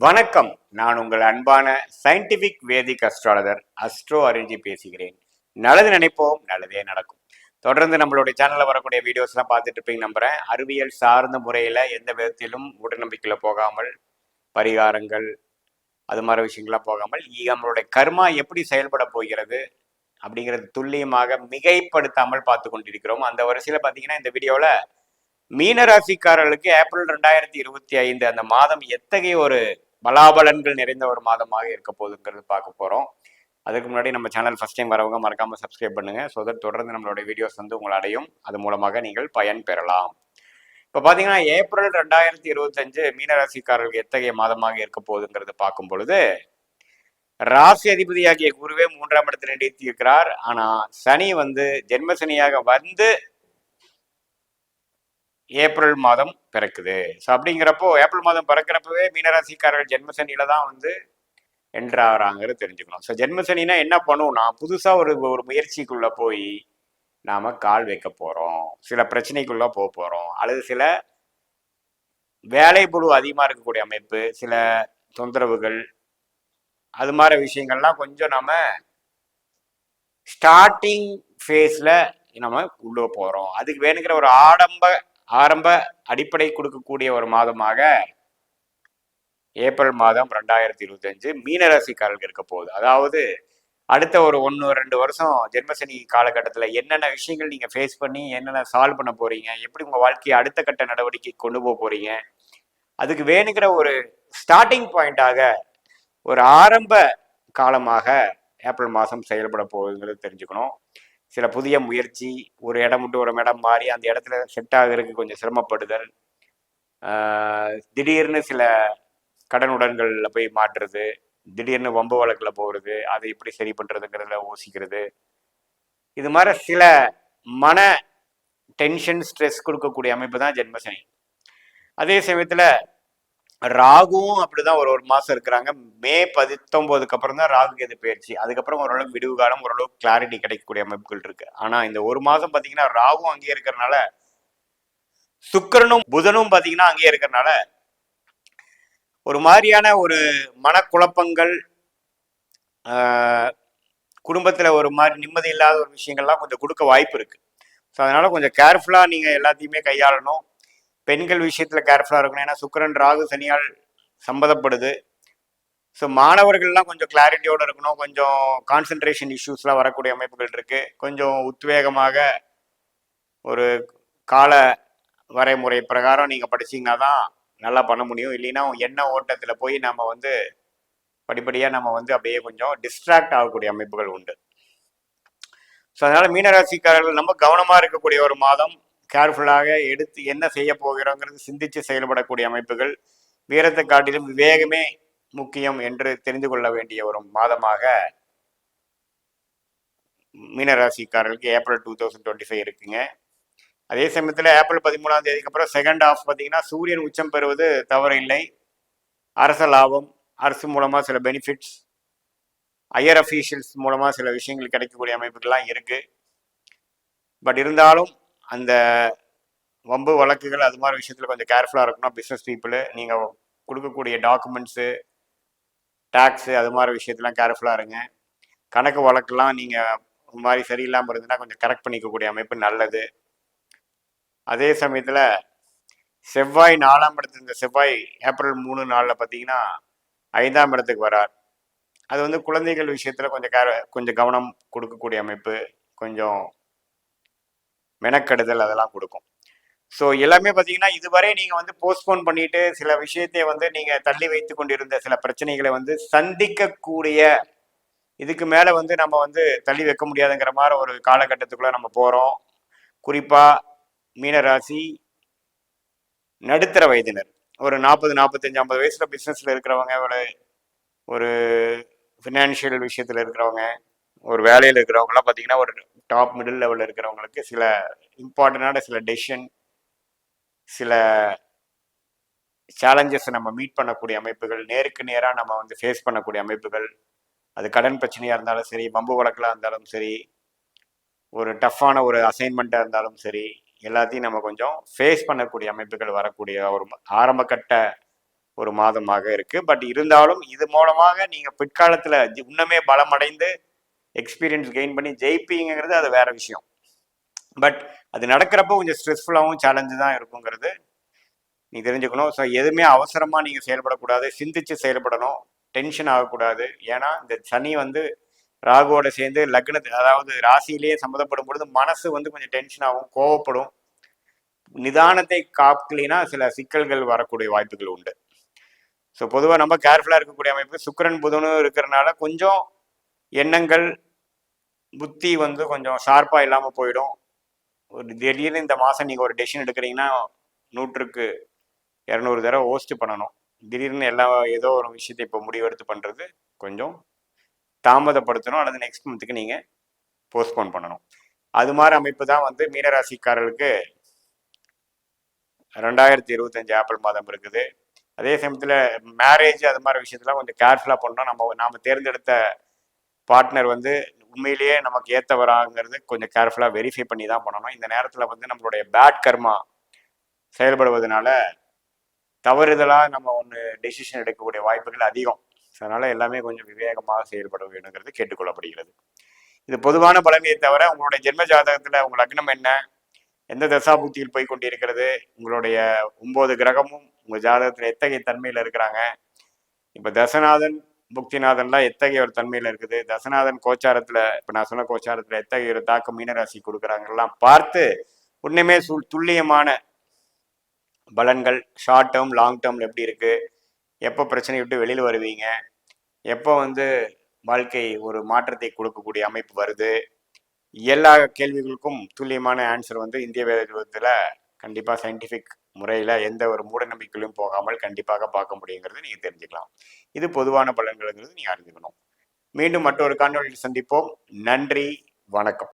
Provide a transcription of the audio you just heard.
வணக்கம். நான் உங்கள் அன்பான scientific Vedic astrologer astro Arinji பேசுகிறேன். நல்லது நினைப்போம் நல்லதே நடக்கும். தொடர்ந்து நம்மளுடைய சேனல்ல வரக்கூடிய வீடியோஸ்லாம் பார்த்துட்டு இருப்பீங்க நம்புறேன். அறிவியல் சார்ந்த முறையில எந்த விதத்திலும் மூடநம்பிக்கையில போகாமல் பரிகாரங்கள் அது மாதிரி விஷயங்கள்லாம் போகாமல் நம்மளுடைய கர்மா எப்படி செயல்பட போகிறது அப்படிங்கிறது துல்லியமாக மிகைப்படுத்தாமல் பார்த்து கொண்டிருக்கிறோம். அந்த வரிசையில பார்த்தீங்கன்னா இந்த வீடியோவில் மீனராசிக்காரர்களுக்கு ஏப்ரல் ரெண்டாயிரத்தி இருபத்தி ஐந்து அந்த மாதம் எத்தகைய ஒரு பலாபலன்கள் நிறைந்த ஒரு மாதமாக இருக்க போகுதுங்கிறது பார்க்க போகிறோம் அதுக்கு முன்னாடி நம்ம சேனல் ஃபஸ்ட் டைம் வரவங்க மறக்காமல் சப்ஸ்கிரைப் பண்ணுங்க. ஸோ தட் தொடர்ந்து நம்மளுடைய வீடியோஸ் வந்து உங்களை அடையும். அது மூலமாக நீங்கள் பயன் பெறலாம். இப்போ பார்த்தீங்கன்னா ஏப்ரல் ரெண்டாயிரத்தி இருபத்தஞ்சு மீனராசிக்காரர்களுக்கு எத்தகைய மாதமாக இருக்க போகுதுங்கிறது பார்க்கும் பொழுது ராசி அதிபதியாகிய குருவே மூன்றாம் இடத்தில் நீடித்திருக்கிறார் இருக்கிறார் சனி வந்து ஜென்ம சனியாக வந்து ஏப்ரல் மாதம் பிறக்குது. ஸோ அப்படிங்கிறப்போ ஏப்ரல் மாதம் பிறக்கிறப்பவே மீனராசிக்காரர்கள் ஜென்மசனியில தான் வந்து என்ட்ரு தெரிஞ்சுக்கணும். ஸோ ஜென்மசனினா என்ன பண்ணுவோம்னா புதுசாக ஒரு ஒரு முயற்சிக்குள்ளே போய் நாம் கால் வைக்க போகிறோம் சில பிரச்சனைக்குள்ளே போக போகிறோம் அல்லது சில வேலை புழு அதிகமாக இருக்கக்கூடிய அமைப்பு சில தொந்தரவுகள் அது மாதிரி விஷயங்கள்லாம் கொஞ்சம் நம்ம ஸ்டார்டிங் ஃபேஸில் நம்ம உள்ளே போகிறோம் அதுக்கு வேணுங்கிற ஒரு ஆடம்ப ஆரம்ப அடிப்படை கொடுக்கக்கூடிய ஒரு மாதமாக ஏப்ரல் மாதம் ரெண்டாயிரத்தி இருபத்தஞ்சு மீனராசிக்காரர்களுக்கு இருக்க போகுது. அதாவது அடுத்த ஒரு ஒன்று ரெண்டு வருஷம் ஜென்மசனி காலகட்டத்தில் என்னென்ன விஷயங்கள் நீங்கள் ஃபேஸ் பண்ணி என்னென்ன சால்வ் பண்ண போறீங்க? எப்படி உங்கள் வாழ்க்கையை அடுத்த கட்ட நடவடிக்கை கொண்டு போக போறீங்க? அதுக்கு வேணுங்கிற ஒரு ஸ்டார்டிங் பாயிண்டாக ஒரு ஆரம்ப காலமாக ஏப்ரல் மாதம் செயல்பட போகுதுங்கிறது தெரிஞ்சுக்கணும். சில புதிய முயற்சி ஒரு இடம் விட்டு ஒரு இடம் மாறி அந்த இடத்துல செட் ஆகிறதுக்கு கொஞ்சம் சிரமப்படுதல். திடீர்னு சில கடனுடன்களில் போய் மாட்டுறது திடீர்னு வம்பு வழக்கில் போகிறது அதை எப்படி சரி பண்ணுறதுங்கிறதுல யோசிக்கிறது. இது மாதிரி சில மன டென்ஷன் ஸ்ட்ரெஸ் கொடுக்கக்கூடிய அமைப்பு தான் ஜென்மசனி. அதே சமயத்தில் ராகுவும் அப்படிதான் ஒரு ஒரு மாசம் இருக்கிறாங்க. மே பத்தொன்பதுக்கு அப்புறம் தான் ராகு கேது பயிற்சி. அதுக்கப்புறம் ஓரளவுக்கு விடுவு காலம் ஓரளவுக்கு கிளாரிட்டி கிடைக்கக்கூடிய அமைப்புகள் இருக்கு. ஆனா இந்த ஒரு மாசம் பாத்தீங்கன்னா ராகுவும் அங்கேயே இருக்கிறனால சுக்கரனும் புதனும் பாத்தீங்கன்னா அங்கேயே இருக்கிறனால ஒரு மாதிரியான ஒரு மனக்குழப்பங்கள் குடும்பத்துல ஒரு மாதிரி நிம்மதி இல்லாத ஒரு விஷயங்கள்லாம் கொஞ்சம் கொடுக்க வாய்ப்பு இருக்கு. ஸோ அதனால கொஞ்சம் கேர்ஃபுல்லா நீங்க எல்லாத்தையுமே கையாளணும். பெண்கள் விஷயத்துல கேர்ஃபுல்லா இருக்கணும். ஏன்னா சுக்கரன் ராகு சனியால் சம்மதப்படுது ஸோ மாணவர்கள்லாம் கொஞ்சம் கிளாரிட்டியோட இருக்கணும். கொஞ்சம் கான்சென்ட்ரேஷன் இஷ்யூஸ்லாம் வரக்கூடிய அமைப்புகள் இருக்கு. கொஞ்சம் உத்வேகமாக ஒரு கால வரைமுறை பிரகாரம் நீங்க படிச்சீங்கன்னா தான் நல்லா பண்ண முடியும். இல்லைன்னா என்ன ஓட்டத்துல போய் நம்ம வந்து படிப்படியா நம்ம வந்து அப்படியே கொஞ்சம் டிஸ்ட்ராக்ட் ஆகக்கூடிய அமைப்புகள் உண்டு. ஸோ அதனால மீனராசிக்காரர்கள் நம்ம கவனமா இருக்கக்கூடிய ஒரு மாதம். கேர்ஃபுல்லாக எடுத்து என்ன செய்ய போகிறோங்கிறது சிந்தித்து செயல்படக்கூடிய அமைப்புகள் வீரத்தை காட்டிலும் விவேகமே முக்கியம் என்று தெரிந்து கொள்ள வேண்டிய ஒரு மாதமாக மீனராசிக்காரர்களுக்கு April two thousand twenty five இருக்குங்க. அதே சமயத்தில் ஏப்ரல் பதிமூணாம் தேதிக்கு அப்புறம் செகண்ட் ஆஃப் பார்த்தீங்கன்னா சூரியன் உச்சம் பெறுவது தவறு இல்லை அரச லாபம் அரசு மூலமாக சில பெனிஃபிட்ஸ் ஹையர் அஃபீஷியல்ஸ் மூலமாக சில விஷயங்கள் கிடைக்கக்கூடிய அமைப்புகள்லாம் இருக்குது பட் இருந்தாலும் அந்த வம்பு வழக்குகள் அது மாதிரி விஷயத்தில் கொஞ்சம் கேர்ஃபுல்லாக இருக்கணும் பிஸ்னஸ் பீப்புளு நீங்கள் கொடுக்கக்கூடிய டாக்குமெண்ட்ஸு டேக்ஸு அது மாதிரி விஷயத்தெலாம் கேர்ஃபுல்லாக இருங்க. கணக்கு வழக்கெல்லாம் நீங்கள் இந்த மாதிரி சரியில்லாமல் இருந்ததுன்னா கொஞ்சம் கரெக்ட் பண்ணிக்கக்கூடிய அமைப்பு நல்லது. அதே சமயத்தில் செவ்வாய் நாலாம் இடத்துல இந்த செவ்வாய் ஏப்ரல் மூணு நாளில் பார்த்தீங்கன்னா ஐந்தாம் இடத்துக்கு வரார். அது வந்து குழந்தைகள் விஷயத்தில் கொஞ்சம் கேர கொஞ்சம் கவனம் கொடுக்கக்கூடிய அமைப்பு. கொஞ்சம் மெனக்கெடுதல் அதெல்லாம் கொடுக்கும். ஸோ எல்லாமே பார்த்தீங்கன்னா இதுவரை நீங்கள் வந்து போஸ்ட்போன் பண்ணிட்டு சில விஷயத்தை வந்து நீங்கள் தள்ளி வைத்து கொண்டிருந்த சில பிரச்சனைகளை வந்து சந்திக்கக்கூடிய இதுக்கு மேலே வந்து நம்ம வந்து தள்ளி வைக்க முடியாதுங்கிற மாதிரி ஒரு காலகட்டத்துக்குள்ள நம்ம போகிறோம் குறிப்பாக மீனராசி நடுத்தர வயதினர். ஒரு நாற்பது நாற்பத்தஞ்சு ஐம்பது வயசுல பிஸ்னஸில் இருக்கிறவங்க ஒரு ஒரு ஃபினான்ஷியல் விஷயத்தில் இருக்கிறவங்க ஒரு வேலையில் இருக்கிறவங்கலாம் பார்த்தீங்கன்னா ஒரு டாப் மிடில் லெவலில் இருக்கிறவங்களுக்கு சில இம்பார்ட்டண்டான சில டெசிஷன் சில சேலஞ்சஸை நம்ம மீட் பண்ணக்கூடிய அமைப்புகள் நேருக்கு நேராக நம்ம வந்து ஃபேஸ் பண்ணக்கூடிய அமைப்புகள் அது கடன் பிரச்சனையாக இருந்தாலும் சரி பம்பு வழக்கெலாம் இருந்தாலும் சரி ஒரு டஃப்பான ஒரு அசைன்மெண்ட்டாக இருந்தாலும் சரி எல்லாத்தையும் நம்ம கொஞ்சம் ஃபேஸ் பண்ணக்கூடிய அமைப்புகள் வரக்கூடிய ஒரு ஆரம்ப கட்ட ஒரு மாதமாக இருக்குது பட் இருந்தாலும் இது மூலமாக நீங்கள் பிற்காலத்தில் இன்னுமே பலமடைந்து எக்ஸ்பீரியன்ஸ் கெயின் பண்ணி ஜெயிப்பீங்கிறது அது வேற விஷயம். பட் அது நடக்கிறப்போ கொஞ்சம் ஸ்ட்ரெஸ்ஃபுல்லாகவும் சேலஞ்சு தான் இருக்குங்கிறது நீ தெரிஞ்சுக்கணும். ஸோ எதுவுமே அவசரமாக நீங்கள் செயல்படக்கூடாது. சிந்திச்சு செயல்படணும். டென்ஷன் ஆகக்கூடாது. ஏன்னா இந்த சனி வந்து ராகுவோட சேர்ந்து லக்னத்து அதாவது ராசியிலேயே சம்மந்தப்படும் பொழுது மனசு வந்து கொஞ்சம் டென்ஷன் ஆகும் கோவப்படும். நிதானத்தை காக்கலினா சில சிக்கல்கள் வரக்கூடிய வாய்ப்புகள் உண்டு. ஸோ பொதுவாக நம்ம கேர்ஃபுல்லாக இருக்கக்கூடிய அமைப்பு சுக்கிரன் புதனும் இருக்கிறனால கொஞ்சம் எண்ணங்கள் புத்தி வந்து கொஞ்சம் ஷார்ப்பாக இல்லாமல் போயிடும். ஒரு திடீர்னு இந்த மாதம் நீங்கள் ஒரு டெசிஷன் எடுக்கிறீங்கன்னா நூற்றுக்கு இரநூறு தடவை ஹோஸ்ட் பண்ணணும். திடீர்னு எல்லா ஏதோ ஒரு விஷயத்தை இப்போ முடிவெடுத்து பண்ணுறது கொஞ்சம் தாமதப்படுத்தணும். அல்லது நெக்ஸ்ட் மந்த்துக்கு நீங்கள் போஸ்ட்போன் பண்ணணும். அது மாதிரி அமைப்பு தான் வந்து மீனராசிக்காரர்களுக்கு ரெண்டாயிரத்தி இருபத்தஞ்சு ஏப்ரல் மாதம் இருக்குது. அதே சமயத்தில் மேரேஜ் அது மாதிரி விஷயத்துல கொஞ்சம் கேர்ஃபுல்லாக பண்ணணும். நம்ம நாம் தேர்ந்தெடுத்த பார்ட்னர் வந்து உண்மையிலேயே நமக்கு ஏற்றவராங்கிறது கொஞ்சம் கேர்ஃபுல்லாக வெரிஃபை பண்ணி தான் பண்ணணும். இந்த நேரத்தில் வந்து நம்மளுடைய பேட் கர்மா செயல்படுவதனால தவறுதலாக நம்ம ஒன்று டெசிஷன் எடுக்கக்கூடிய வாய்ப்புகள் அதிகம். அதனால் எல்லாமே கொஞ்சம் விவேகமாக செயல்பட வேணுங்கிறது கேட்டுக்கொள்ளப்படுகிறது. இது பொதுவான பலனையை தவிர உங்களுடைய ஜென்ம ஜாதகத்தில் உங்கள் லக்னம் என்ன? எந்த தசாபுக்தியில் போய் கொண்டிருக்கிறது? உங்களுடைய ஒன்பது கிரகமும் உங்கள் ஜாதகத்தில் எத்தகைய தன்மையில் இருக்கிறாங்க? இப்போ தசநாதன் புக்திநாதன்லாம் எத்தகைய ஒரு தன்மையில் இருக்குது? தசநாதன் கோச்சாரத்தில் இப்போ நான் சொன்ன கோச்சாரத்தில் எத்தகைய ஒரு தாக்கம் மீனராசி கொடுக்குறாங்கலாம் பார்த்து ஒன்றுமே சு துல்லியமான பலன்கள் ஷார்ட் டேர்ம் லாங் டேர்ம்ல எப்படி இருக்கு? எப்போ பிரச்சனை விட்டு வெளியில் வருவீங்க? எப்போ வந்து வாழ்க்கை ஒரு மாற்றத்தை கொடுக்கக்கூடிய அமைப்பு வருது? எல்லா கேள்விகளுக்கும் துல்லியமான ஆன்சர் வந்து இந்திய வேதத்தில் கண்டிப்பாக சயின்டிஃபிக் முறையில் எந்த ஒரு மூட நம்பிக்கையிலும் போகாமல் கண்டிப்பாக பார்க்க முடியுங்கிறது நீங்கள் தெரிஞ்சுக்கலாம். இது பொதுவான பலன்கள்ங்கிறது நீங்கள் அறிஞ்சுக்கணும் மீண்டும் மற்றொரு காணொலியில் சந்திப்போம். நன்றி. வணக்கம்.